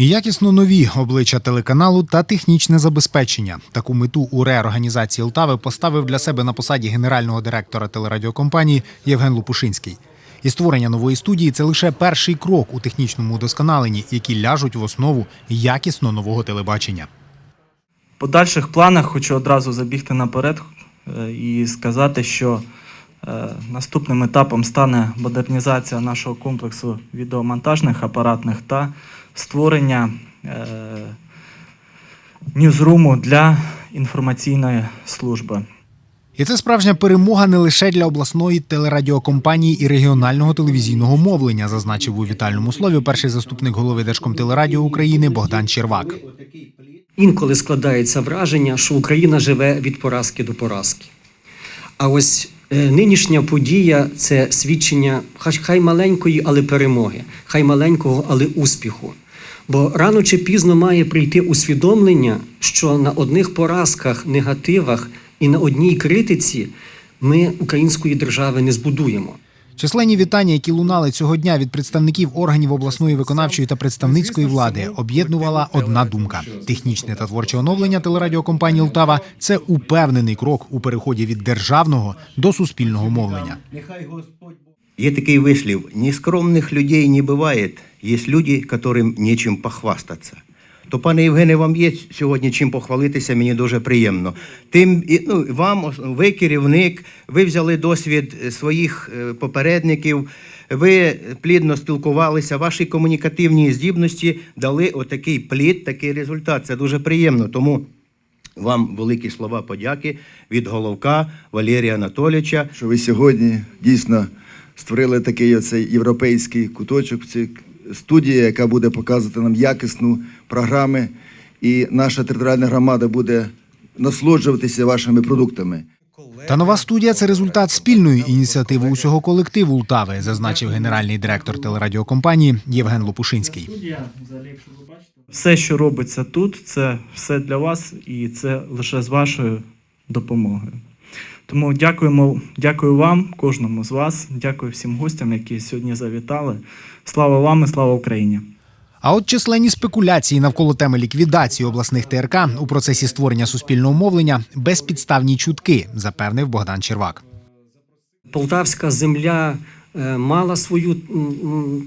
Якісно нові обличчя телеканалу та технічне забезпечення. Таку мету у реорганізації Лтави поставив для себе на посаді генерального директора телерадіокомпанії Євген Лопушинський. І створення нової студії це лише перший крок у технічному удосконаленні, які ляжуть в основу якісно нового телебачення. В подальших планах хочу одразу забігти наперед е, і сказати, що наступним етапом стане модернізація нашого комплексу відеомонтажних апаратних та створення е, ньюзруму для інформаційної служби. І це справжня перемога не лише для обласної телерадіокомпанії і регіонального телевізійного мовлення, зазначив у вітальному слові перший заступник голови Держкомтелерадіо України Богдан Червак. Інколи складається враження, що Україна живе від поразки до поразки. А ось е, нинішня подія це свідчення хай- хай маленької, але перемоги, хай маленького, але успіху. Бо рано чи пізно має прийти усвідомлення, що на одних поразках, негативах і на одній критиці ми української держави не збудуємо. Численні вітання, які лунали цього дня від представників органів обласної виконавчої та представницької влади, об'єднувала одна думка: технічне та творче оновлення телерадіокомпанії Лтава це упевнений крок у переході від державного до суспільного мовлення. Є такий вислів: нескромних людей не буває, є люди, яким нічим похвастатися. То, пане Євгене, вам є сьогодні чим похвалитися, мені дуже приємно. Тим, ну, вам, ви керівник, ви взяли досвід е, своїх е, попередників, ви плідно спілкувалися, ваші комунікативні здібності дали отакий плід, такий результат. Це дуже приємно. Тому вам великі слова подяки від головка Валерія Анатолійовича. що ви сьогодні дійсно створили такий оцей європейський куточок, ця студія, яка буде показувати нам якісну програми, і наша територіальна громада буде насолоджуватися вашими продуктами. Та нова студія це результат спільної ініціативи усього колективу Лтави, зазначив генеральний директор телерадіокомпанії Євген Лопушинський. Все, що робиться тут, це все для вас і це лише з вашою допомогою. Тому дякуємо, дякую вам, кожному з вас, дякую всім гостям, які сьогодні завітали. Слава вам і слава Україні! А от численні спекуляції навколо теми ліквідації обласних ТРК у процесі створення суспільного мовлення безпідставні чутки, запевнив Богдан Червак. Полтавська земля е, мала свою м,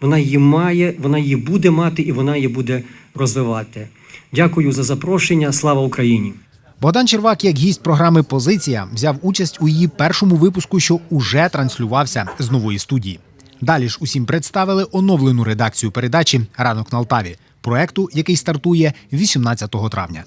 вона її має, вона її буде мати і вона її буде розвивати. Дякую за запрошення. Слава Україні! Богдан Червак, як гість програми Позиція, взяв участь у її першому випуску, що уже транслювався з нової студії. Далі ж усім представили оновлену редакцію передачі Ранок на Алтаві, проекту, який стартує 18 травня.